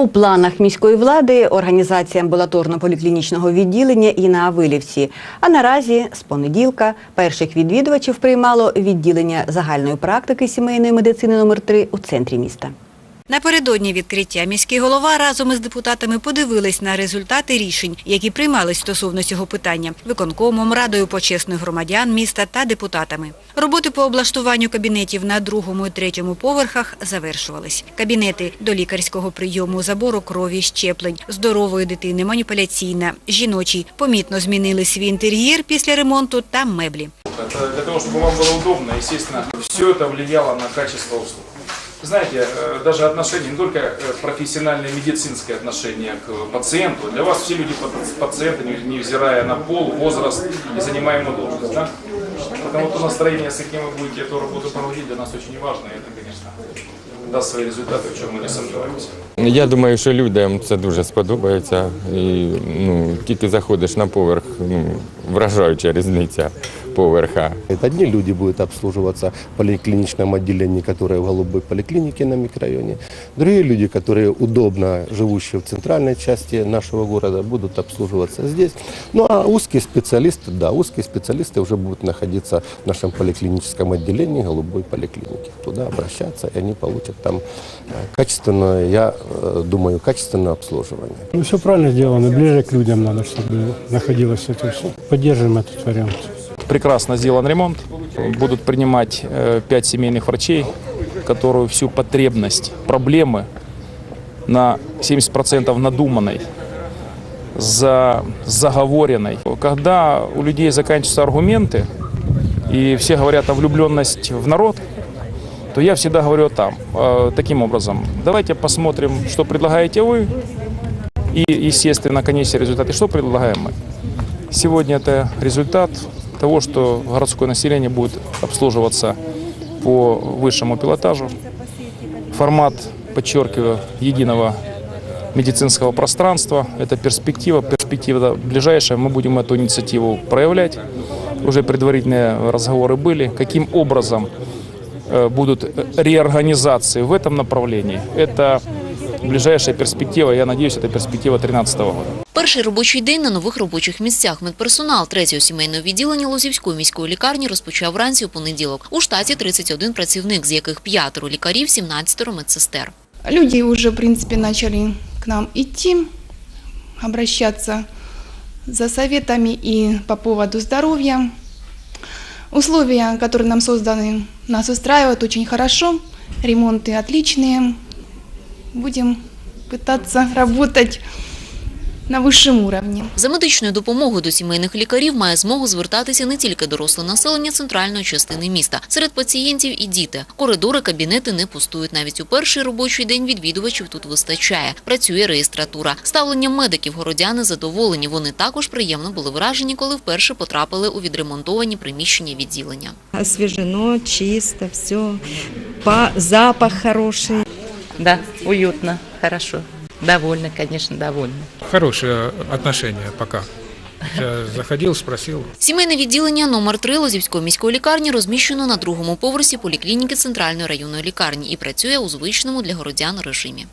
У планах міської влади організація амбулаторно-поліклінічного відділення і на Авилівці. А наразі з понеділка перших відвідувачів приймало відділення загальної практики сімейної медицини номер 3 у центрі міста. Напередодні відкриття міський голова разом із депутатами подивились на результати рішень, які приймались стосовно цього питання виконкомом, радою почесних громадян міста та депутатами. Роботи по облаштуванню кабінетів на другому і третьому поверхах завершувались. Кабінети до лікарського прийому, забору крові, щеплень, здорової дитини, маніпуляційна, жіночий помітно змінили свій інтер'єр після ремонту та меблі. Это для того, чтобы вам было удобно, естественно, все это влияло на качество услуг. Знаете, э, даже отношение, не только э, профессиональное медицинское отношение к пациенту, для вас все люди паци- пациенты, не- невзирая на пол, возраст и занимаемую должность. Да? Потому то настроение, с каким вы будете эту работу проводить, для нас очень важно, и это, конечно, даст свои результаты, в чем мы не сомневаемся. Я думаю, що людям це дуже сподобається. І ну, тільки заходиш на поверх, ну, вражаюча різниця поверха. Это одни люди будут обслуживаться в поликлиничном отделении, которое в голубой поликлинике на микрорайоне. Другие люди, которые удобно живущие в центральной части нашего города, будут обслуживаться здесь. Ну а узкие специалисты, да, узкие специалисты уже будут находиться в нашем поликлиническом отделении голубой поликлиники. Туда обращаться, и они получат там э, качественное, я э, думаю, качественное обслуживание. Ну, все правильно сделано, ближе к людям надо, чтобы находилось это все. Поддерживаем этот вариант. Прекрасно сделан ремонт. Будут принимать э, пять семейных врачей, которую всю потребность, проблемы на 70% надуманной, за, заговоренной. Когда у людей заканчиваются аргументы, и все говорят о влюбленность в народ, то я всегда говорю там, э, таким образом. Давайте посмотрим, что предлагаете вы, и, естественно, конечный результат, и что предлагаем мы. Сегодня это результат того, что городское население будет обслуживаться по высшему пилотажу. Формат, подчеркиваю, единого медицинского пространства. Это перспектива, перспектива ближайшая. Мы будем эту инициативу проявлять. Уже предварительные разговоры были. Каким образом э, будут реорганизации в этом направлении? Это ближайшая перспектива. Я надеюсь, это перспектива 2013 года. Перший робочий день на нових робочих місцях. Медперсонал третього сімейного відділення Лозівської міської лікарні розпочав вранці у понеділок. У штаті 31 працівник, з яких п'ятеро лікарів, 17 медсестер. Люди уже, в принципе, начали к нам идти, обращаться за советами и по поводу здоровья. Условия, которые нам созданы, нас устраивают очень хорошо. Ремонты отличные. Будем пытаться работать на высшем уровне. За медичною допомогою до сімейних лікарів має змогу звертатися не тільки доросле населення центральної частини міста. Серед пацієнтів і діти. Коридори, кабінети не пустують. Навіть у перший робочий день відвідувачів тут вистачає. Працює реєстратура. Ставленням медиків городяни задоволені. Вони також приємно були вражені, коли вперше потрапили у відремонтовані приміщення відділення. освежено, чисто, все. Запах хороший. Да, уютно, хорошо. Довольна, конечно, довольно. Хорошее отношение пока. Я заходил, спросил. Сімейне відділення номер 3 Лозівської міської лікарні розміщено на другому поверсі поліклініки Центральної районної лікарні і працює у звичному для городян режимі.